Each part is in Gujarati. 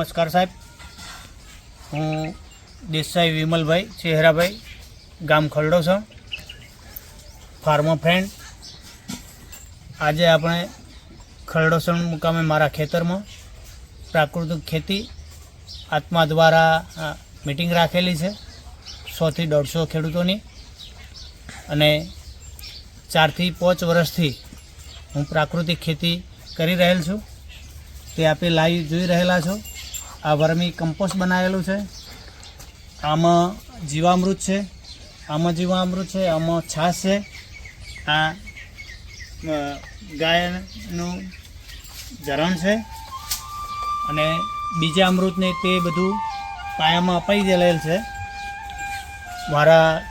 નમસ્કાર સાહેબ. હું દેસાઈ વિમલભાઈ ચેહરાભાઈ, ગામ ખરડો છું. ફાર્મો ફ્રેન્ડ આજે આપણે ખરડોસણ મુકામે મારા ખેતરમાં પ્રાકૃતિક ખેતી આત્મા દ્વારા મિટિંગ રાખેલી છે. સોથી દોઢસો ખેડૂતોની. અને ચારથી પાંચ વર્ષથી હું પ્રાકૃતિક ખેતી કરી રહેલ છું. તે આપે લાઈવ જોઈ રહેલા છો. આ વર્મી કમ્પોસ્ટ બનાવેલું છે. આમાં જીવામૃત છે. આમાં જીવામૃત છે, આમાં છાશ છે. આ ગાયનું ઝરણ છે. અને બીજા અમૃતને તે બધું પાયામાં અપાઈ દેલેલ છે. મારા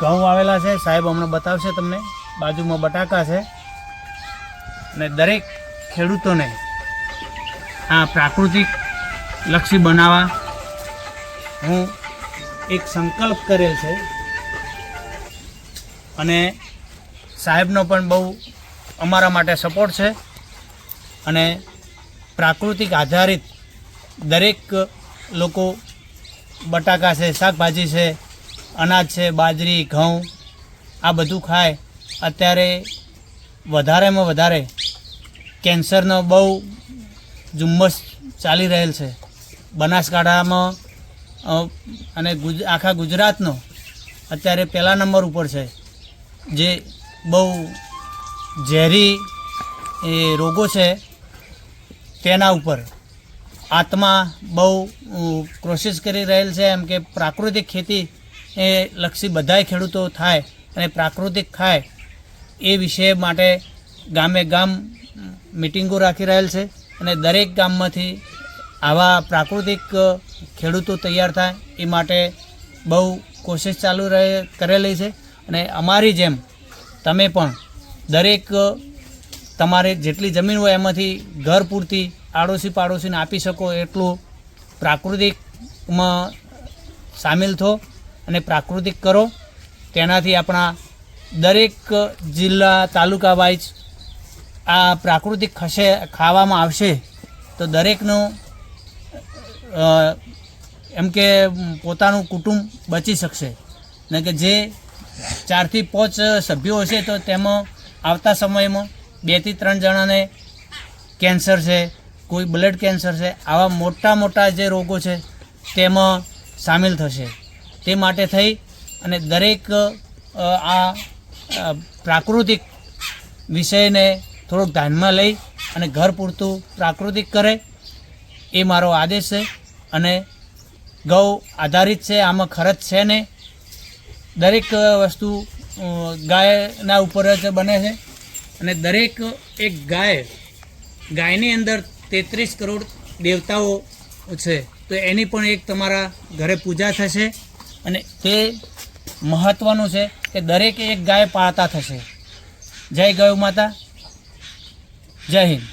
ઘઉં આવેલા છે. સાહેબ હમણાં બતાવશે તમને. બાજુમાં બટાકા છે. અને દરેક ખેડૂતોને આ પ્રાકૃતિક લક્ષી બનાવવા. હું એક સંકલ્પ કરેલ છે. અને સાહેબનો પણ બહુ અમારા માટે સપોર્ટ છે. અને પ્રાકૃતિક આધારિત દરેક લોકો બટાકા છે, શાકભાજી છે, અનાજ છે, બાજરી, ઘઉં, આ બધું ખાય. અત્યારે વધારેમાં વધારે કેન્સરનો બહુ ઝુમ્મસ ચાલી રહેલ છે. બનાસકાંઠામાં અને ગુજ, આખા ગુજરાતનો અત્યારે પહેલા નંબર ઉપર છે. જે બહુ ઝેરી, એ, રોગો છે, તેના ઉપર. આત્મા બહુ કોશિશ કરી રહેલ છે એમ કે પ્રાકૃતિક ખેતી એ લક્ષી બધાય ખેડૂતો થાય અને પ્રાકૃતિક ખાય એ વિષય માટે ગામે ગામ, મિટિંગો રાખી રહેલ છે અને દરેક ગામમાંથી આવા પ્રાકૃતિક ખેડૂતો તૈયાર થાય એ માટે બહુ કોશિશ ચાલુ રહે, કરેલી છે. અને અમારી જેમ તમે પણ દરેક તમારે જેટલી જમીન હોય એમાંથી ઘર પૂરતી આડોશી પાડોશીને આપી શકો એટલું પ્રાકૃતિકમાં સામેલ થો અને પ્રાકૃતિક કરો. તેનાથી આપણા દરેક જિલ્લા તાલુકા વાઇઝ આ પ્રાકૃતિક ખસે ખાવામાં આવશે તો દરેકનું એમ કે પોતાનું કુટુંબ બચી શકશે. ને કે જે ચારથી પાંચ સભ્યો હશે તો તેમાં આવતા સમયમાં બેથી ત્રણ જણાને કેન્સર છે, કોઈ બ્લડ કેન્સર છે, આવા મોટા મોટા જે રોગો છે તેમાં સામેલ થશે. તે માટે થઈ અને દરેક આ પ્રાકૃતિક વિષયને થોડોક ધ્યાનમાં લઈ અને ઘર પૂરતું પ્રાકૃતિક કરે એ મારો આદેશ છે. અને ગૌ આધારિત છે, આમાં ખર્ચ છે ને દરેક વસ્તુ ગાયના ઉપર જ બને છે. અને દરેક એક ગાય, ગાયની અંદર તેત્રીસ કરોડ દેવતાઓ છે, તો એની પણ એક તમારા ઘરે પૂજા થશે. અને તે મહત્ત્વનું છે કે દરેક એક ગાય પાળતા થશે. જય ગૌ માતા, જય હિન્દ.